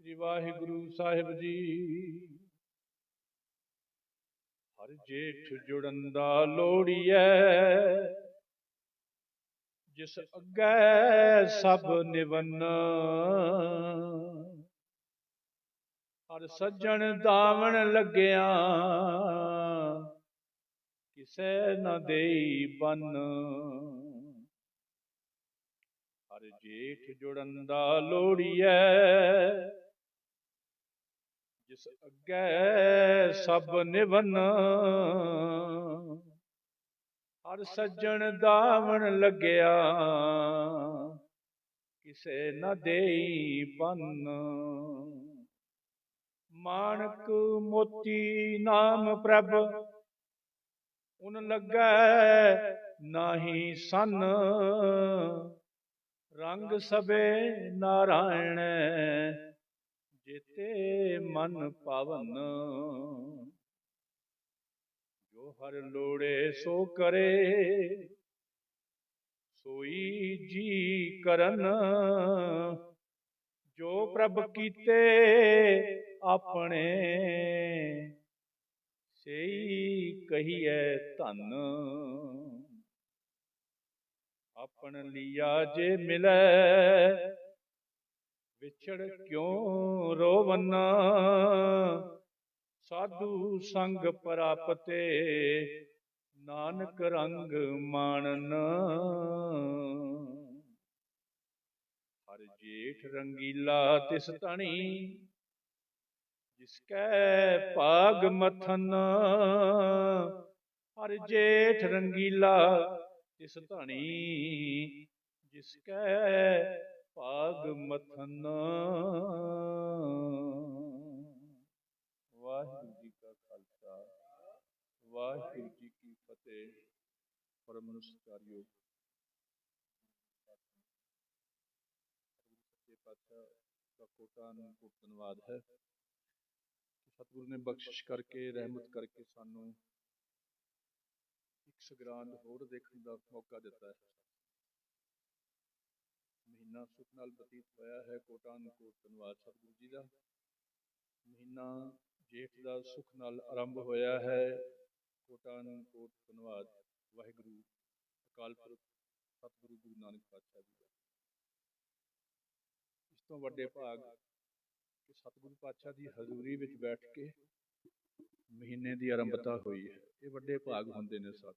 ਸ੍ਰੀ ਵਾਹਿਗੁਰੂ ਸਾਹਿਬ ਜੀ। ਹਰ ਜੇਠ ਜੁੜਨ ਦਾ ਲੋੜੀਐ ਜਿਸ ਅੱਗੇ ਸਭ ਨਿਵੰਨ। ਹਰ ਸੱਜਣ ਦਾਵਣ ਲੱਗਿਆ, ਕਿਸੇ ਨਾ ਦੇਈ ਬੰਨ। ਹਰ ਜੇਠ ਜੁੜਨ ਦਾ ਲੋੜੀਐ ਜਿਸ ਅੱਗੇ ਸਭ ਨਿਵੰਨ। ਹਰ ਸੱਜਣ ਦਾਵਣ ਲੱਗਿਆ, ਕਿਸੇ ਨਾ ਦੇਈ ਬੰਨ ਮਾਣਕ ਮੋਤੀ ਨਾਮ ਪ੍ਰਭ, ਉਨ ਲੱਗੈ ਨਾਹੀ ਸੰਨ। ਰੰਗ ਸਬੇ ਨਾਰਾਇਣ ਜੇਤੇ ਮਨ ਪਾਵਨ। ਜੋ ਹਰ ਲੋੜੇ ਸੋ ਕਰੇ, ਸੋਈ ਜੀ ਕਰਨ। ਜੋ ਪ੍ਰਭ ਕੀਤੇ ਆਪਣੇ, ਸਈ ਕਹੀਐ ਧਨ। ਆਪਣ ਲੀਆ ਜੇ ਮਿਲੈ ਵਿਛੜ ਕਿਉ ਰੋਵਨਾ? ਸਾਧੂ ਸੰਗ ਪ੍ਰਾਪਤੇ ਨਾਨਕ ਰੰਗ ਮਾਣਨ। ਹਰ ਜੇਠ ਰੰਗੀਲਾ ਤਿਸ ਤਣੀ ਜਿਸ ਕੈ ਭਾਗ ਮਥਨ। ਹਰ ਜੇਠ ਰੰਗੀਲਾ ਤਿਸ ਧਣੀ, ਜਿਸ ਕੈ ਭਾਗ ਮਥਨ ਵਾਹਿਗੁਰੂ ਜੀ ਕਾ ਖਾਲਸਾ ਵਾਹਿਗੁਰੂ ਜੀ ਕੀ ਫਤਿਹ ਪਰਮ ਨਮਸਕਾਰਿਓ ਸੱਚੇ ਪਾਤਸ਼ਾਹ ਦਾ ਕੋਟਾ ਨੂੰ ਕੋਟ ਧੰਨਵਾਦ ਹੈ ਕਿ ਸਤਿਗੁਰੂ ਨੇ ਬਖਸ਼ਿਸ਼ ਕਰਕੇ ਰਹਿਮਤ ਕਰਕੇ ਸਾਨੂੰ ਇੱਕ ਸਗਰਾਂਦ ਹੋਰ ਦੇਖਣ ਦਾ ਮੌਕਾ ਦਿੱਤਾ ਹੈ ਮਹੀਨਾ ਸੁਖ ਨਾਲ ਬਤੀਤ ਹੋਇਆ ਹੈ। ਕੋਟਾ ਨੂੰ ਕੋਟ ਧੰਨਵਾਦ ਸਤਿਗੁਰੂ ਜੀ ਦਾ। ਮਹੀਨਾ ਜੇਠ ਦਾ ਸੁਖ ਨਾਲ ਆਰੰਭ ਹੋਇਆ ਹੈ। ਕੋਟਾ ਕੋਟ ਧੰਨਵਾਦ ਵਾਹਿਗੁਰੂ, ਅਕਾਲ ਪੁਰਖ ਸਤਿਗੁਰੂ ਗੁਰੂ ਨਾਨਕ ਪਾਤਸ਼ਾਹ ਜੀ ਦਾ। ਇਸ ਤੋਂ ਵੱਡੇ ਭਾਗ ਕਿ ਸਤਿਗੁਰੂ ਪਾਤਸ਼ਾਹ ਦੀ ਹਜ਼ੂਰੀ ਵਿੱਚ ਬੈਠ ਕੇ ਮਹੀਨੇ ਦੀ ਆਰੰਭਤਾ ਹੋਈ ਹੈ। ਇਹ ਵੱਡੇ ਭਾਗ ਹੁੰਦੇ ਨੇ ਸਾਥ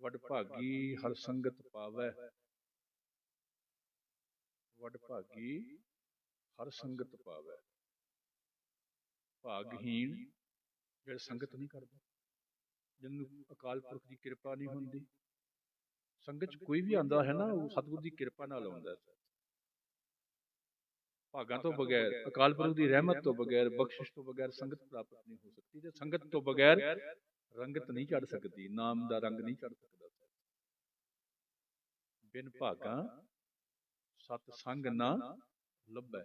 ਵੱਡ ਹਰ ਸੰਗਤ ਪਾਵੈ। ਵੱਡ ਭਾਗੀ ਹਰ ਸੰਗਤ ਪਾਵੈ। ਭਾਗਹੀਣ ਜਿਹੜਾ ਸੰਗਤ ਨਹੀਂ ਕਰਦਾ ਜਿਹਨੂੰ ਅਕਾਲ ਪੁਰਖ ਦੀ ਕਿਰਪਾ ਨਹੀਂ ਹੁੰਦੀ। ਸੰਗਤ ਚ ਕੋਈ ਵੀ ਆਂਦਾ ਹੈ ਨਾ ਉਹ ਸਤਿਗੁਰ ਦੀ ਕਿਰਪਾ ਨਾਲ ਆਉਂਦਾ ਹੈ। ਭਾਗਾਂ ਤੋਂ ਬਗੈਰ ਅਕਾਲ ਪੁਰਖ ਦੀ ਰਹਿਮਤ ਤੋਂ ਬਗੈਰ ਬਖਸ਼ਿਸ਼ ਤੋਂ ਬਗੈਰ ਸੰਗਤ ਪ੍ਰਾਪਤ ਨਹੀਂ ਹੋ ਸਕਦੀ। ਤੇ ਸੰਗਤ ਤੋਂ ਬਗੈਰ ਰੰਗਤ ਨਹੀਂ ਚੜ ਸਕਦੀ ਨਾਮ ਦਾ ਰੰਗ ਨਹੀਂ ਚੜ ਸਕਦਾ। ਬਿਨ ਭਾਗਾਂ ਸਤ ਸੰਗ ਨਾ ਲੱਭੈ।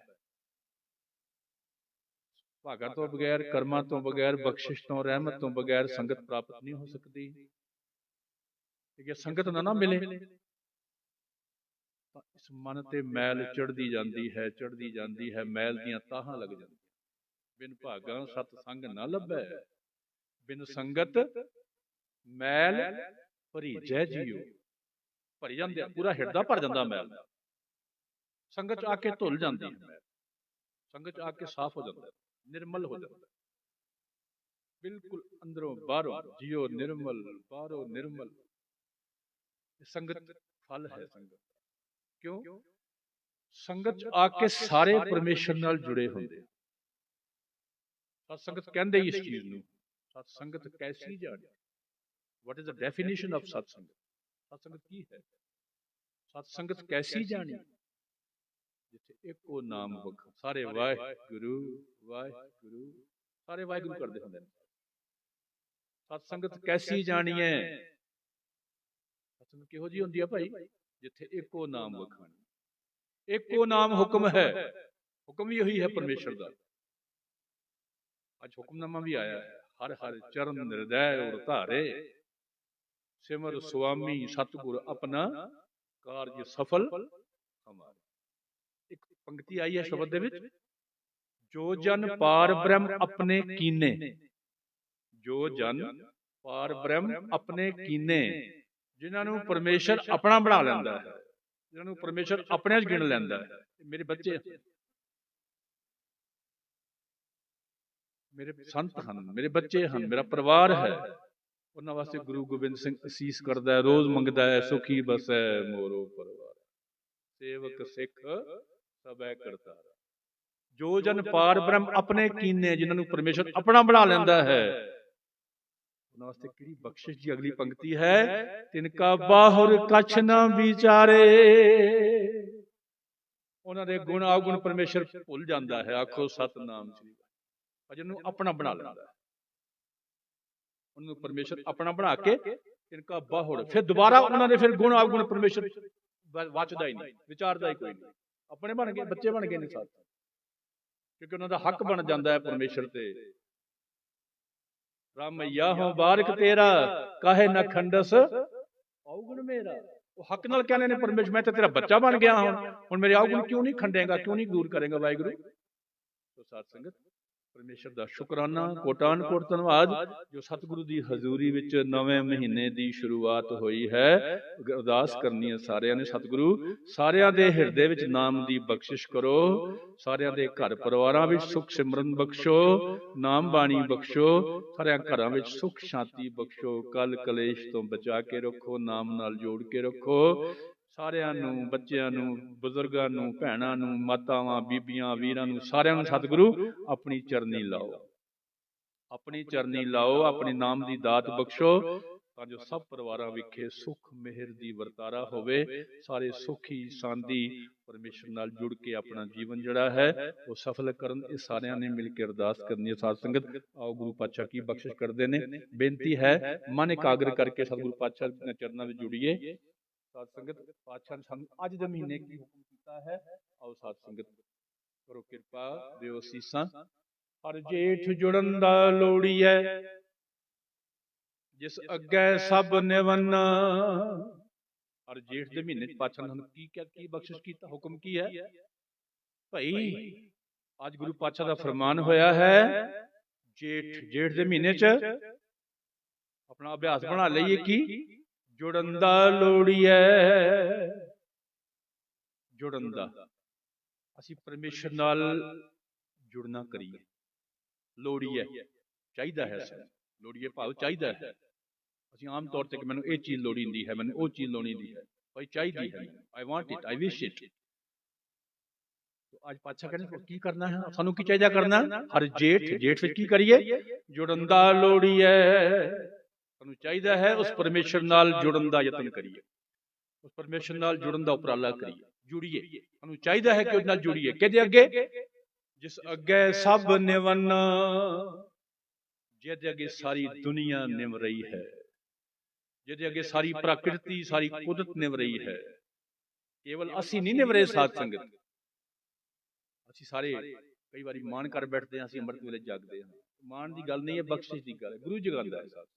ਭਾਗਾਂ ਤੋਂ ਬਗੈਰ ਕਰਮਾਂ ਤੋਂ ਬਗੈਰ ਬਖਸ਼ਿਸ਼ ਤੋਂ ਰਹਿਮਤ ਤੋਂ ਬਗੈਰ ਸੰਗਤ ਪ੍ਰਾਪਤ ਨਹੀਂ ਹੋ ਸਕਦੀ। ਜੇ ਸੰਗਤ ਨਾ ਨਾ ਮਿਲੇ। ਤਾਂ ਇਸ ਮਨ ਤੇ ਮੈਲ ਚੜਦੀ ਜਾਂਦੀ ਹੈ ਚੜਦੀ ਜਾਂਦੀ ਹੈ, ਮੈਲ ਦੀਆਂ ਤਾਹਾਂ ਲੱਗ ਜਾਂਦੀਆਂ। ਬਿਨ ਭਾਗਾਂ ਸਤ ਸੰਗ ਨਾ ਲੱਭੈ। ਬਿਨ ਸੰਗਤ ਮੈਲ ਭਰੀ ਜੈ ਜੀਓ। ਭਰੀ ਜਾਂਦੇ ਪੂਰਾ ਹਿਰਦਾ ਭਰ ਜਾਂਦਾ ਮੈਲ ਨਾਲ। ਸੰਗਤ ਚ ਆ ਕੇ ਧੁੱਲ ਜਾਂਦੀ ਹੈ। ਸੰਗਤ ਚ ਆ ਕੇ ਸਾਫ਼ ਹੋ ਜਾਂਦਾ ਹੈ, ਨਿਰਮਲ ਹੋ ਜਾਂਦਾ ਹੈ। ਬਿਲਕੁਲ ਅੰਦਰੋਂ ਬਾਹਰੋਂ ਜੀਓ ਨਿਰਮਲ ਬਾਹਰੋਂ ਨਿਰਮਲ। ਇਹ ਸੰਗਤ ਫਲ ਹੈ। ਸੰਗਤ। ਕਿਉਂ? ਸੰਗਤ ਚ ਆ ਕੇ ਸਾਰੇ ਪਰਮੇਸ਼ਰ ਨਾਲ ਜੁੜੇ ਹੁੰਦੇ। ਸਤ ਸੰਗਤ ਕਹਿੰਦੇ ਹੀ ਇਸ ਚੀਜ਼ ਨੂੰ ਸਤ ਸੰਗਤ ਕੈਸੀ ਜਾਣੀ? What is the definition of sat sangat? ਸਤ ਸੰਗਤ? ਕੀ ਹੈ? ਸਤ ਸੰਗਤ ਕੈਸੀ ਜਾਣੀ? ਜਿੱਥੇ ਇੱਕੋ ਨਾਮ ਬਖ ਸਾਰੇ ਵਾਹਿਗੁਰੂ ਵਾਹਿਗੁਰੂ ਸਾਰੇ ਵਾਹਿਗੁਰੂ ਕਰਦੇ ਹੁੰਦੇ ਨੇ। ਸਤ ਸੰਗਤ ਕੈਸੀ ਜਾਣੀਏ ਸਤ ਸੰਗਤ ਕਿਹੋ ਜੀ ਹੁੰਦੀ ਆ ਭਾਈ? ਜਿੱਥੇ ਇੱਕੋ ਨਾਮ ਵਖਾਣੀ ਇੱਕੋ ਨਾਮ ਹੁਕਮ ਹੈ। ਹੁਕਮ ਵੀ ਉਹੀ ਹੈ ਪਰਮੇਸ਼ਰ ਦਾ। ਅੱਜ ਹੁਕਮਨਾਮਾ ਵੀ ਆਇਆ ਹੈ। ਹਰ ਹਰ ਚਰਨ ਨਿਰਦੈ ਉਰ ਧਾਰੇ। ਸਿਮਰ ਸੁਆਮੀ ਸਤਿਗੁਰ ਆਪਣਾ। ਕਾਰਜ ਸਫਲ ਹਮਾਰੇ। ਪੰਕਤੀ ਆਈ ਹੈ ਸ਼ਬਦ ਦੇ ਵਿੱਚ ਜੋ ਜਨ ਪਾਰ ਬ੍ਰਹਮ ਆਪਣੇ ਕੀਨੇ। ਜੋ ਜਨ ਪਾਰ ਬ੍ਰਹਮ ਆਪਣੇ ਕੀਨੇ। ਜਿਨ੍ਹਾਂ ਨੂੰ ਪਰਮੇਸ਼ਰ ਆਪਣਾ ਬਣਾ ਲੈਂਦਾ ਹੈ। ਜਿਨ੍ਹਾਂ ਨੂੰ ਪਰਮੇਸ਼ਰ ਆਪਣੇ 'ਚ ਗਿਣ ਲੈਂਦਾ ਹੈ। ਮੇਰੇ ਬੱਚੇ। ਮੇਰੇ ਸੰਤ ਹਨ ਮੇਰੇ ਬੱਚੇ ਹਨ ਮੇਰਾ ਪਰਿਵਾਰ ਹੈ। ਉਹਨਾਂ ਵਾਸਤੇ ਗੁਰੂ ਗੋਬਿੰਦ ਸਿੰਘ ਅਸੀਸ ਕਰਦਾ ਹੈ ਰੋਜ਼ ਮੰਗਦਾ ਹੈ ਸੁਖੀ ਬਸੈ ਮੋਰੋ ਪਰਿਵਾਰ ਸੇਵਕ ਸਿੱਖ ਸਭੈ ਕਰਤਾ। ਜੋ ਜਨ ਪਾਰ ਬ੍ਰਹਮ ਆਪਣੇ ਕੀਨੇ ਜਿਨ੍ਹਾਂ ਨੂੰ ਪਰਮੇਸ਼ਰ ਆਪਣਾ ਬਣਾ ਲੈਂਦਾ ਹੈ। ਉਹਨਾਂ ਵਾਸਤੇ ਕਿਹੜੀ ਬਖਸ਼ਿਸ਼ ਦੀ ਅਗਲੀ ਪੰਕਤੀ ਹੈ? ਤਿਨ ਕਾ ਬਾਹੁਰ ਕਛ ਨਾ ਵਿਚਾਰੇ। ਉਹਨਾਂ ਦੇ ਗੁਣ ਆਗੁਣ ਪਰਮੇਸ਼ਰ ਭੁੱਲ ਜਾਂਦਾ ਹੈ। ਆਖੋ ਸਤਨਾਮ ਸ੍ਰੀ ਭਜਨ ਨੂੰ ਆਪਣਾ ਬਣਾ ਲੈਂਦਾ ਹੈ। ਉਹਨੂੰ ਪਰਮੇਸ਼ਰ ਆਪਣਾ ਬਣਾ ਕੇ ਇਨਕਾ ਬਾਹੁੜ ਫਿਰ ਦੁਬਾਰਾ ਉਹਨਾਂ ਦੇ ਫਿਰ ਗੁਣ ਆਗੁਣ ਪਰਮੇਸ਼ਰ ਵਾਚਦਾ ਹੀ ਨਹੀਂ। ਵਿਚਾਰਦਾ ਹੀ ਕੋਈ ਨਹੀਂ। ਆਪਣੇ ਬਣ ਗਏ ਬੱਚੇ ਬਣ ਗਏ ਨੇ ਸਾਥ ਕਿਉਂਕਿ ਉਹਨਾਂ ਦਾ ਹੱਕ ਬਣ ਜਾਂਦਾ ਹੈ ਪਰਮੇਸ਼ਰ ਤੇ। ਰਾਮਈਆ ਹੋ ਬਾਰਕ ਤੇਰਾ ਕਾਹੇ ਨਾ ਖੰਡਸ? ਔਗੁਣ ਮੇਰਾ। ਉਹ ਹੱਕ ਨਾਲ ਕਹਿੰਦੇ ਨੇ ਪਰਮੇਸ਼ਰ ਮੈਂ ਤਾਂ ਤੇਰਾ ਬੱਚਾ ਬਣ ਗਿਆ ਹੁਣ ਹੁਣ ਮੇਰੇ ਔਗੁਣ ਕਿਉਂ ਨਹੀਂ ਖੰਡੇਗਾ ਕਿਉਂ ਨਹੀਂ ਦੂਰ ਕਰੇਗਾ ਵਾਹਿਗੁਰੂ? ਸੋ ਸਾਧ ਸੰਗਤ। ਪਰਮੇਸ਼ਰ ਦਾ ਸ਼ੁਕਰਾਨਾ, ਕੋਟਾਨ ਕੋਟ ਧੰਨਵਾਦ, ਜੋ ਸਤਿਗੁਰੂ ਦੀ ਹਜ਼ੂਰੀ ਵਿੱਚ ਨਵੇਂ ਮਹੀਨੇ ਦੀ ਸ਼ੁਰੂਆਤ ਹੋਈ ਹੈ। ਅਰਦਾਸ ਕਰਨੀ ਹੈ ਸਾਰਿਆਂ ਨੇ, ਸਤਿਗੁਰੂ, ਸਾਰਿਆਂ ਦੇ ਹਿਰਦੇ ਵਿੱਚ ਨਾਮ ਦੀ ਬਖਸ਼ਿਸ਼ ਕਰੋ, ਸਾਰਿਆਂ ਦੇ ਘਰ ਪਰਿਵਾਰਾਂ ਵਿੱਚ ਸੁਖ ਸਿਮਰਨ ਬਖਸ਼ੋ, ਨਾਮ ਬਾਣੀ ਬਖਸ਼ੋ, ਸਾਰਿਆਂ ਘਰਾਂ ਵਿੱਚ ਸੁਖ ਸ਼ਾਂਤੀ ਬਖਸ਼ੋ, ਕਲ ਕਲੇਸ਼ ਤੋਂ ਬਚਾ ਕੇ ਰੱਖੋ, ਨਾਮ ਨਾਲ ਜੋੜ ਕੇ ਰੱਖੋ ਸਾਰਿਆਂ ਨੂੰ ਬੱਚਿਆਂ ਨੂੰ ਬਜ਼ੁਰਗਾਂ ਨੂੰ ਭੈਣਾਂ ਨੂੰ ਮਾਤਾਵਾਂ ਬੀਬੀਆਂ ਵੀਰਾਂ ਨੂੰ ਸਾਰਿਆਂ ਨੂੰ ਸਤਿਗੁਰੂ ਆਪਣੀ ਚਰਨੀ ਲਾਓ। ਆਪਣੀ ਚਰਨੀ ਲਾਓ ਆਪਣੇ ਨਾਮ ਦੀ ਦਾਤ ਬਖਸ਼ੋ ਤਾਂ ਜੋ ਸਭ ਪਰਿਵਾਰਾਂ ਵਿਖੇ ਸੁਖ ਮਿਹਰ ਦੀ ਵਰਤਾਰਾ ਹੋਵੇ ਸਾਰੇ ਸੁਖੀ ਸ਼ਾਂਤੀ ਪਰਮੇਸ਼ਰ ਨਾਲ ਜੁੜ ਕੇ ਆਪਣਾ ਜੀਵਨ ਜਿਹੜਾ ਹੈ ਉਹ ਸਫਲ ਕਰਨ ਇਹ ਸਾਰਿਆਂ ਨੇ ਮਿਲ ਕੇ ਅਰਦਾਸ ਕਰਨੀ ਹੈ। ਸਾਧ ਸੰਗਤ ਆਓ ਗੁਰੂ ਪਾਤਸ਼ਾਹ ਕੀ ਬਖਸ਼ਿਸ਼ ਕਰਦੇ ਨੇ? ਬੇਨਤੀ ਹੈ ਮਨ ਇਕਾਗਰ ਕਰਕੇ ਸਤਿਗੁਰੂ ਪਾਤਸ਼ਾਹ ਦੇ ਚਰਨਾਂ ਵਿੱਚ ਜੁੜੀਏ ਸਾਧ ਸੰਗਤ ਪਾਤਸ਼ਾਹ ਨੇ ਸਾਨੂੰ ਅੱਜ ਦੇ ਮਹੀਨੇ ਕੀ ਹੁਕਮ ਕੀਤਾ ਹੈ। ਆਓ ਸਾਧ ਸੰਗਤ ਕਰੋ ਕਿਰਪਾ ਦਿਓ ਸੀਸਾਂ। ਹਰ ਜੇਠ ਜੁੜਨ ਦਾ ਲੋੜੀਐ ਜਿਸ ਅੱਗੇ ਸਭ ਨਿਵਨ। ਹਰ ਜੇਠ ਦੇ ਮਹੀਨੇ ਚ ਪਾਤਸ਼ਾਹ ਨੇ ਸਾਨੂੰ ਕੀ ਕਿਹਾ ਕੀ ਬਖਸ਼ਿਸ਼ ਕੀਤਾ ਹੁਕਮ ਕੀ ਹੈ? ਭਾਈ ਅੱਜ ਗੁਰੂ ਪਾਤਸ਼ਾਹ ਦਾ ਫਰਮਾਨ ਹੋਇਆ ਹੈ ਜੇਠ ਜੇਠ ਦੇ ਮਹੀਨੇ ਚ ਆਪਣਾ ਅਭਿਆਸ ਬਣਾ ਲਈਏ ਕੀ? ਜੁੜਨ ਦਾ ਲੋੜੀਐ ਜੁੜਨ ਦਾ ਅਸੀਂ ਪਰਮੇਸ਼ਰ ਨਾਲ ਜੁੜਨਾ ਕਰੀਏ ਲੋੜੀਐ ਚਾਹੀਦਾ ਹੈ ਸਾਨੂੰ ਲੋੜੀਏ ਭਾਵ ਚਾਹੀਦਾ ਹੈ ਅਸੀਂ ਆਮ ਤੌਰ ਤੇ ਕਿ ਮੈਨੂੰ ਇਹ ਚੀਜ਼ ਲੋੜੀ ਹੁੰਦੀ ਹੈ ਮੈਨੂੰ ਉਹ ਚੀਜ਼ ਲੋੜੀ ਹੁੰਦੀ ਹੈ ਭਾਈ ਚਾਹੀਦੀ ਹੈ I want it I wish it ਅੱਜ ਪਾਤਸ਼ਾਹ ਕਹਿੰਦੇ ਕੀ ਕਰਨਾ ਹੈ ਸਾਨੂੰ ਕੀ ਚਾਹੀਦਾ ਕਰਨਾ ਹਰ ਜੇਠ ਜੇਠ ਵਿੱਚ ਕੀ ਕਰੀਏ ਜੁੜਨ ਦਾ ਲੋੜੀਐ ਸਾਨੂੰ ਚਾਹੀਦਾ ਹੈ ਉਸ ਪਰਮੇਸ਼ਰ ਨਾਲ ਜੁੜਨ ਦਾ ਯਤਨ ਕਰੀਏ। ਉਸ ਪਰਮੇਸ਼ਰ ਨਾਲ ਜੁੜਨ ਦਾ ਉਪਰਾਲਾ ਕਰੀਏ। ਜੁੜੀਏ। ਸਾਨੂੰ ਚਾਹੀਦਾ ਹੈ ਕਿ ਉਸ ਨਾਲ ਜੁੜੀਏ। ਕਿਹਦੇ ਅੱਗੇ? ਜਿਸ ਅੱਗੇ ਸਭ ਨਿਵਨ, ਜਿਹਦੇ ਅੱਗੇ ਸਾਰੀ ਦੁਨੀਆ ਨਿਵ ਰਹੀ ਹੈ। ਜਿਹਦੇ ਅੱਗੇ ਸਾਰੀ ਪ੍ਰਕਿਰਤੀ, ਸਾਰੀ ਕੁਦਰਤ ਨਿਵ ਰਹੀ ਹੈ। ਕੇਵਲ ਅਸੀਂ ਨਹੀਂ ਨਿਵ ਰਹੇ ਸਾਧ ਸੰਗਤ। ਅਸੀਂ ਸਾਰੇ ਕਈ ਵਾਰੀ ਮਾਣ ਕਰ ਬੈਠਦੇ ਹਾਂ, ਅਸੀਂ ਅੰਮ੍ਰਿਤ ਵੇਲੇ ਜਾਗਦੇ ਹਾਂ। ਮਾਣ ਦੀ ਗੱਲ ਨਹੀਂ ਹੈ, ਬਖਸ਼ਿਸ਼ ਦੀ ਗੱਲ ਹੈ। ਗੁਰੂ ਜਗਾਉਂਦਾ ਹੈ। ਸਾਧ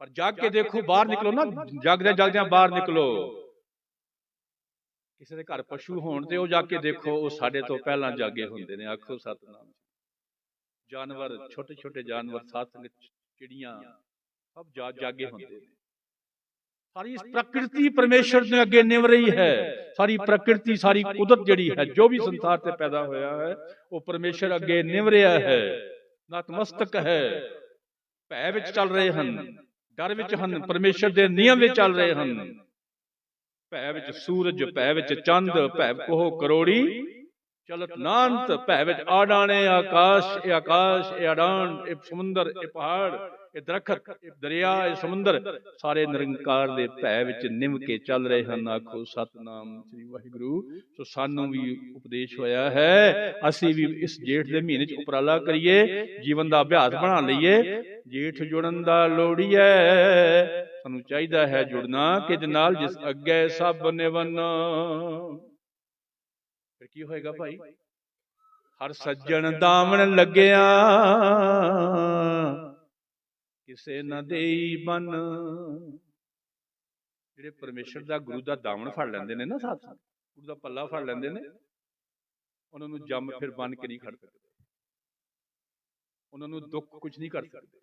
ਪਰ ਜਾਗ ਕੇ ਦੇਖੋ ਬਾਹਰ ਨਿਕਲੋ ਨਾ ਜਾਗਦੇ ਜਾਗਦਿਆਂ ਬਾਹਰ ਨਿਕਲੋ। ਕਿਸੇ ਦੇ ਘਰ ਪਸ਼ੂ ਹੋਣ ਤੇ ਉਹ ਜਾ ਕੇ ਦੇਖੋ ਉਹ ਸਾਡੇ ਤੋਂ ਪਹਿਲਾਂ ਜਾਗੇ ਹੁੰਦੇ ਨੇ ਆਖੋ ਸਤਨਾਮ ਜਾਨਵਰ ਛੋਟੇ ਛੋਟੇ ਜਾਨਵਰ ਸਾਥ ਚਿੜੀਆਂ ਸਭ ਜਾ ਜਾਗੇ ਹੁੰਦੇ ਨੇ। ਸਾਰੀ ਪ੍ਰਕਿਰਤੀ ਪਰਮੇਸ਼ਰ ਦੇ ਅੱਗੇ ਨਿਵ ਰਹੀ ਹੈ। ਸਾਰੀ ਪ੍ਰਕਿਰਤੀ ਸਾਰੀ ਕੁਦਰਤ ਜਿਹੜੀ ਹੈ ਜੋ ਵੀ ਸੰਸਾਰ ਤੇ ਪੈਦਾ ਹੋਇਆ ਹੈ ਉਹ ਪਰਮੇਸ਼ਰ ਅੱਗੇ ਨਿਵ ਰਿਹਾ ਹੈ। ਨਤਮਸਤਕ ਹੈ ਭੈ ਵਿੱਚ ਚੱਲ ਰਹੇ ਹਨ। ਡਰ ਵਿੱਚ ਹਨ ਪਰਮੇਸ਼ਰ ਦੇ ਨਿਯਮ ਵਿੱਚ ਚੱਲ ਰਹੇ ਹਨ। ਭੈ ਵਿੱਚ ਸੂਰਜ ਭੈ ਵਿੱਚ ਚੰਦ ਭੈ ਕੋਹ ਕਰੋੜੀ ਚਲਤ ਨਾਂਤ ਭੈ ਵਿੱਚ ਆਡਾਣੇ ਆਕਾਸ਼ ਇਹ ਆਕਾਸ਼ ਇਹ ਆਡਾਨ ਇਹ ਸਮੁੰਦਰ ਇਹ ਪਹਾੜ। ਇਹ ਦਰਖਤ, ਇਹ ਦਰਿਆ, ਇਹ ਸਮੁੰਦਰ ਸਾਰੇ ਨਿਰੰਕਾਰ ਦੇ ਭੈ ਵਿੱਚ ਨਿਮ ਕੇ ਚੱਲ ਰਹੇ ਹਨ। ਆਖੋ, ਸਤਨਾਮ ਸ੍ਰੀ ਵਾਹਿਗੁਰੂ। ਸੋ ਸਾਨੂੰ ਵੀ ਉਪਦੇਸ਼ ਹੋਇਆ ਹੈ, ਅਸੀਂ ਵੀ ਇਸ ਜੇਠ ਦੇ ਮਹੀਨੇ ਚ ਉਪਰਾਲਾ ਕਰੀਏ, ਜੀਵਨ ਦਾ ਅਭਿਆਸ ਬਣਾ ਲਈਏ। ਜੇਠ ਜੁੜਨ ਦਾ ਲੋੜੀਐ ਸਾਨੂੰ ਚਾਹੀਦਾ ਹੈ ਜੁੜਨਾ ਕਿਜ ਨਾਲ, ਜਿਸ ਅੱਗੇ ਸਭ ਨਿਵਨ। ਫਿਰ ਕੀ ਹੋਏਗਾ ਭਾਈ? ਹਰ ਸੱਜਣ ਦਾਮਣ ਲੱਗਿਆ ਕਿਸੇ ਨਾ ਦੇਈ ਬਨ। ਜਿਹੜੇ ਪਰਮੇਸ਼ਰ ਦਾ ਗੁਰੂ ਦਾ ਦਾਮਣ ਫੜ ਲੈਂਦੇ ਨੇ ਨਾ ਸਾਥ ਗੁਰੂ ਦਾ ਪੱਲਾ ਫੜ ਲੈਂਦੇ ਨੇ ਉਹਨਾਂ ਨੂੰ ਜੰਮ ਫਿਰ ਬਨ ਕੇ ਨਹੀਂ ਖੜ ਸਕਦੇ। ਉਹਨਾਂ ਨੂੰ ਦੁੱਖ ਕੁਝ ਨਹੀਂ ਕਰ ਸਕਦੇ।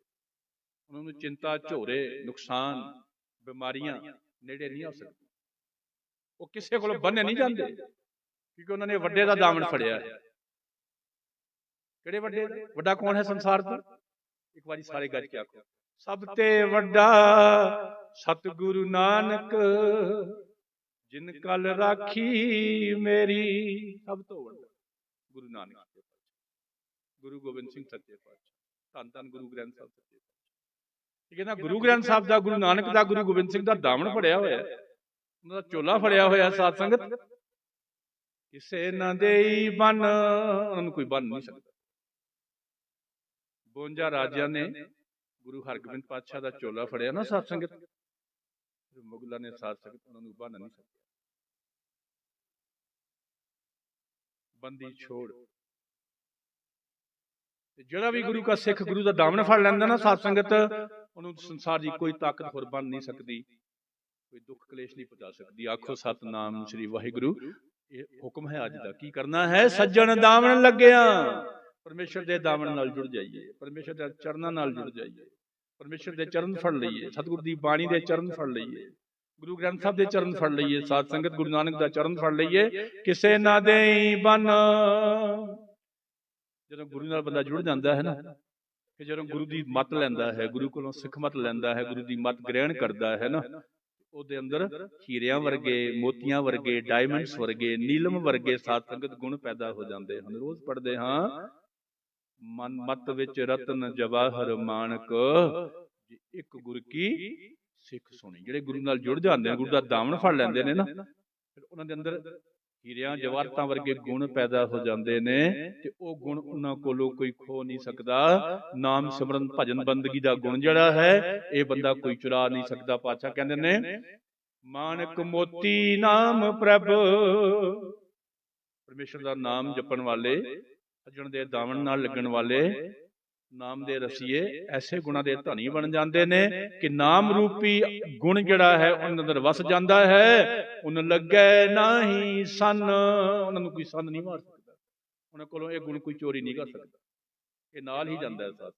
ਉਹਨਾਂ ਨੂੰ ਚਿੰਤਾ ਝੋਰੇ ਨੁਕਸਾਨ ਬਿਮਾਰੀਆਂ ਨੇੜੇ ਨਹੀਂ ਆ ਸਕਦੀ। ਉਹ ਕਿਸੇ ਕੋਲ ਬੰਨੇ ਨਹੀਂ ਜਾਂਦੇ। ਕਿਉਂਕਿ ਉਹਨਾਂ ਨੇ ਵੱਡੇ ਦਾ ਦਾਮਨ ਫੜਿਆ। ਹੈ ਕਿਹੜੇ ਵੱਡੇ? ਵੱਡਾ? ਕੌਣ ਹੈ ਸੰਸਾਰ ਤੋਂ? ਇੱਕ ਵਾਰੀ ਸਾਰੇ ਗੱਜ ਕੇ ਆਖੋ। ਸਭ ਤੇ ਵੱਡਾ ਸਤਿਗੁਰੂ ਨਾਨਕ ਜਿਨ ਕਲ ਰਾਖੀ ਮੇਰੀ। ਸਭ ਤੋਂ ਵੱਡਾ ਗੁਰੂ ਨਾਨਕ ਪਾਤਸ਼ਾਹ। ਗੁਰੂ ਗੋਬਿੰਦ ਸਿੰਘ ਸੱਚੇ ਪਾਤਸ਼ਾਹ। ਧੰਨ ਧੰਨ ਗੁਰੂ ਗ੍ਰੰਥ ਸਾਹਿਬ ਸੱਚੇ ਪਾਤਸ਼ਾਹ। ਇਹ ਕਹਿੰਦਾ ਗੁਰੂ ਗ੍ਰੰਥ ਸਾਹਿਬ ਦਾ ਗੁਰੂ ਨਾਨਕ ਦਾ ਗੁਰੂ ਗੋਬਿੰਦ ਸਿੰਘ ਦਾ ਦਾਮਨ ਫੜਿਆ ਹੋਇਆ ਉਹਨਾਂ ਦਾ ਚੋਲਾ ਫੜਿਆ ਹੋਇਆ ਸਾਧ ਸੰਗਤ। ਕਿਸੇ ਨਾ ਦੇਈ ਬਨ। ਉਹਨਾਂ ਨੂੰ ਕੋਈ ਬੰਨ ਨਹੀਂ ਸਕਦਾ। 52 ਰਾਜਿਆਂ ਨੇ ਗੁਰੂ ਹਰਗੋਬਿੰਦ ਪਾਤਸ਼ਾਹ ਦਾ ਚੋਲਾ ਫੜਿਆ ਨਾ ਸਾਧ ਸੰਗਤ? ਫਿਰ ਮੁਗਲਾਂ ਨੇ ਸਾਧ ਸੰਗਤ ਉਹਨਾਂ ਨੂੰ ਬੰਨ ਨਹੀਂ ਸਕਿਆ ਬੰਦੀ ਛੋੜ। ਤੇ ਜਿਹੜਾ ਵੀ ਗੁਰੂ ਕਾ ਸਿੱਖ ਗੁਰੂ ਦਾ ਦਾਮਨ ਫੜ ਲੈਂਦਾ ਨਾ ਸਾਧ ਸੰਗਤ ਉਹਨੂੰ ਸੰਸਾਰ ਦੀ ਕੋਈ ਤਾਕਤ ਹੋਰ ਬੰਨ ਨਹੀਂ ਸਕਦੀ। ਕੋਈ ਦੁੱਖ ਕਲੇਸ਼ ਨਹੀਂ ਪਹੁੰਚਾ ਸਕਦੀ। ਆਖੋ ਸਤਨਾਮ ਸ੍ਰੀ ਵਾਹਿਗੁਰੂ। ਇਹ ਹੁਕਮ ਹੈ ਅੱਜ ਦਾ। ਕੀ ਕਰਨਾ ਹੈ? ਸੱਜਣ ਦਾਮਨ ਲੱਗਿਆ। ਪਰਮੇਸ਼ਰ ਦੇ ਦਾਮਨ ਨਾਲ ਜੁੜ ਜਾਈਏ। ਪਰਮੇਸ਼ਰ ਦੇ ਚਰਨਾਂ ਨਾਲ ਜੁੜ ਜਾਈਏ। ਪਰਮੇਸ਼ਰ ਦੇ ਚਰਨ ਫੜ ਲਈਏ ਸਤਿਗੁਰ ਦੀ ਬਾਣੀ ਦੇ ਚਰਨ ਫੜ ਲਈਏ। ਗੁਰੂ ਗ੍ਰੰਥ ਸਾਹਿਬ ਦੇ ਚਰਨ ਫੜ ਲਈਏ ਸਾਧ ਸੰਗਤ ਗੁਰੂ ਨਾਨਕ ਦਾ ਚਰਨ ਫੜ ਲਈਏ ਕਿਸੇ ਨਾ ਦੇਈ ਬਨ। ਜਦੋਂ ਗੁਰੂ ਨਾਲ ਬੰਦਾ ਜੁੜ ਜਾਂਦਾ ਹੈ ਨਾ ਕਿ ਜਦੋਂ ਗੁਰੂ ਦੀ ਮੱਤ ਲੈਂਦਾ ਹੈ ਗੁਰੂ ਕੋਲੋਂ ਸਿੱਖ ਮੱਤ ਲੈਂਦਾ ਹੈ ਗੁਰੂ ਦੀ ਮੱਤ ਗ੍ਰਹਿਣ ਕਰਦਾ ਹੈ ਨਾ ਉਹਦੇ ਅੰਦਰ ਹੀਰਿਆਂ ਵਰਗੇ ਮੋਤੀਆਂ ਵਰਗੇ ਡਾਇਮੰਡਸ ਵਰਗੇ ਨੀਲਮ ਵਰਗੇ ਸਾਧ ਸੰਗਤ ਗੁਣ ਪੈਦਾ ਹੋ ਜਾਂਦੇ ਹਨ। ਰੋਜ਼ ਪੜ੍ਹਦੇ ਹਾਂ ਮਨ ਮਤ ਵਿੱਚ ਰਤਨ ਜਵਾਹਰ ਮਾਨਕ ਜੇ ਇੱਕ ਗੁਰ ਕੀ ਸਿੱਖ ਸੁਣੀ। ਜਿਹੜੇ ਗੁਰੂ ਨਾਲ ਜੁੜ ਜਾਂਦੇ ਨੇ ਗੁਰੂ ਦਾ ਦਾਮਨ ਫੜ ਲੈਂਦੇ ਨੇ ਨਾ ਫਿਰ ਉਹਨਾਂ ਦੇ ਅੰਦਰ ਹੀਰਿਆਂ ਜਵਾਹਰਤਾਂ ਵਰਗੇ ਗੁਣ ਪੈਦਾ ਹੋ ਜਾਂਦੇ ਨੇ ਤੇ ਉਹ ਗੁਣ ਉਹਨਾਂ ਕੋਲੋਂ ਕੋਈ ਖੋ ਨਹੀਂ ਸਕਦਾ। ਨਾਮ ਸਿਮਰਨ ਭਜਨ ਬੰਦਗੀ ਦਾ ਗੁਣ ਜਿਹੜਾ ਹੈ ਇਹ ਬੰਦਾ ਕੋਈ ਚੁਰਾ ਨਹੀਂ ਸਕਦਾ ਪਾਤਸ਼ਾਹ ਕਹਿੰਦੇ ਨੇ। ਮਾਨਕ ਮੋਤੀ ਨਾਮ ਪ੍ਰਭ। ਪਰਮੇਸ਼ਰ ਦਾ ਨਾਮ ਜਪਣ ਵਾਲੇ ਸੱਜਣ ਦੇ ਦਾਮਨ ਨਾਲ ਲੱਗਣ ਵਾਲੇ ਨਾਮ ਦੇ ਰਸੀਏ ਐਸੇ ਗੁਣਾ ਦੇ ਧਨੀ ਬਣ ਜਾਂਦੇ ਨੇ ਕਿ ਨਾਮ ਰੂਪੀ ਗੁਣ ਜਿਹੜਾ ਹੈ ਉਹਨਾਂ ਅੰਦਰ ਵਸ ਜਾਂਦਾ ਹੈ। ਉਹਨਾਂ ਲੱਗੇ ਨਹੀਂ ਸਨ। ਉਹਨਾਂ ਨੂੰ ਕੋਈ ਸੰਨ ਨਹੀਂ ਮਾਰ ਸਕਦਾ। ਉਹਨਾਂ ਕੋਲੋਂ ਇਹ ਗੁਣ ਕੋਈ ਚੋਰੀ ਨਹੀਂ ਕਰ ਸਕਦਾ। ਇਹ ਨਾਲ ਹੀ ਜਾਂਦਾ ਹੈ ਸਾਥ।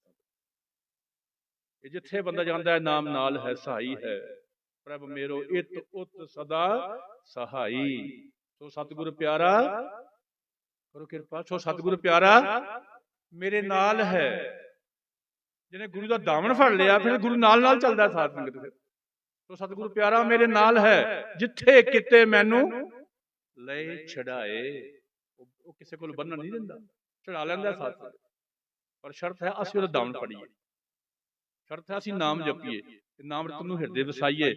ਇਹ ਜਿੱਥੇ ਬੰਦਾ ਜਾਂਦਾ ਹੈ ਨਾਮ ਨਾਲ ਹੈ ਸਹਾਈ ਹੈ। ਪ੍ਰਭ ਮੇਰੋ ਇਤ ਉਤ ਸਦਾ ਸਹਾਈ। ਸੋ ਸਤਿਗੁਰ ਪਿਆਰਾ ਕਰੋ ਕਿਰਪਾ ਸੋ ਸਤਿਗੁਰ ਪਿਆਰਾ ਮੇਰੇ ਨਾਲ ਹੈ। ਜਿਹਨੇ ਗੁਰੂ ਦਾ ਦਾਮਨ ਫੜ ਲਿਆ ਫਿਰ ਗੁਰੂ ਨਾਲ ਨਾਲ ਚੱਲਦਾ ਸਾਧ ਸੰਗਤ ਫਿਰ। ਸੋ ਸਤਿਗੁਰੂ ਪਿਆਰਾ ਮੇਰੇ ਨਾਲ ਹੈ। ਜਿੱਥੇ ਕਿਤੇ ਮੈਨੂੰ ਲੈ ਛਡਾਏ। ਉਹ ਕਿਸੇ ਕੋਲ ਬੰਨਣ ਨਹੀਂ ਦਿੰਦਾ। ਛਡਾ ਲੈਂਦਾ ਸਾਧ ਸੰਗਤ। ਪਰ ਸ਼ਰਤ ਹੈ ਅਸੀਂ ਉਹਦਾ ਦਾਮਨ ਫੜੀਏ। ਸ਼ਰਤ ਹੈ ਅਸੀਂ ਨਾਮ ਜਪੀਏ। ਤੇ ਨਾਮ ਰਤਨ ਨੂੰ ਹਿਰਦੇ ਵਸਾਈਏ।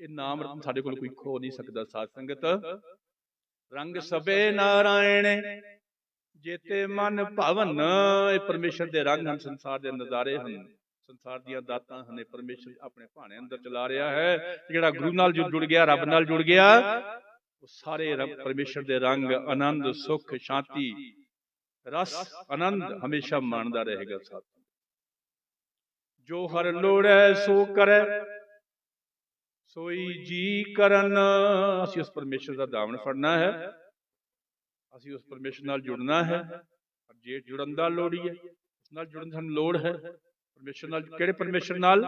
ਇਹ ਨਾਮ ਰਤਨ ਸਾਡੇ ਕੋਲ ਕੋਈ ਖੋ ਨਹੀਂ ਸਕਦਾ ਸਾਧ ਸੰਗਤ। ਰੰਗ ਸਬੇ ਨਾਰਾਇਣ। ਜੇਤੇ ਮਨ ਭਵਨ ਇਹ ਪਰਮੇਸ਼ਰ ਦੇ ਰੰਗ ਹਨ, ਸੰਸਾਰ ਦੇ ਨਜ਼ਾਰੇ ਹਨ। ਸੰਸਾਰ ਦੀਆਂ ਦਾਤਾਂ ਹਨ, ਇਹ ਪਰਮੇਸ਼ਰ ਆਪਣੇ ਭਾਣੇ ਅੰਦਰ ਚਲਾ ਰਿਹਾ ਹੈ। ਜਿਹੜਾ ਗੁਰੂ ਨਾਲ ਜੁੜ ਗਿਆ, ਰੱਬ ਨਾਲ ਜੁੜ ਗਿਆ, ਉਹ ਸਾਰੇ ਰੱਬ ਪਰਮੇਸ਼ਰ ਦੇ ਰੰਗ ਆਨੰਦ, ਸੁਖ, ਸ਼ਾਂਤੀ, ਰਸ, ਆਨੰਦ ਹਮੇਸ਼ਾ ਮਾਣਦਾ ਰਹੇਗਾ ਸਾਥ। ਜੋ ਹਰ ਲੋੜੈ, ਸੋ ਕਰੈ। ਸੋਈ ਜੀ ਕਰਨ। ਅਸੀਂ ਉਸ ਪਰਮੇਸ਼ਰ ਦਾ ਦਾਵਣ ਫੜਨਾ ਹੈ। ਅਸੀਂ ਉਸ ਪਰਮੇਸ਼ਰ ਨਾਲ ਜੁੜਨਾ ਹੈ, ਪਰ ਜੇ ਜੁੜਨ ਦਾ ਲੋੜੀ ਹੈ ਉਸ ਨਾਲ ਜੁੜਨ ਦੀ ਸਾਨੂੰ ਲੋੜ ਹੈ। ਪਰਮੇਸ਼ਰ ਨਾਲ ਕਿਹੜੇ ਪਰਮੇਸ਼ਰ ਨਾਲ?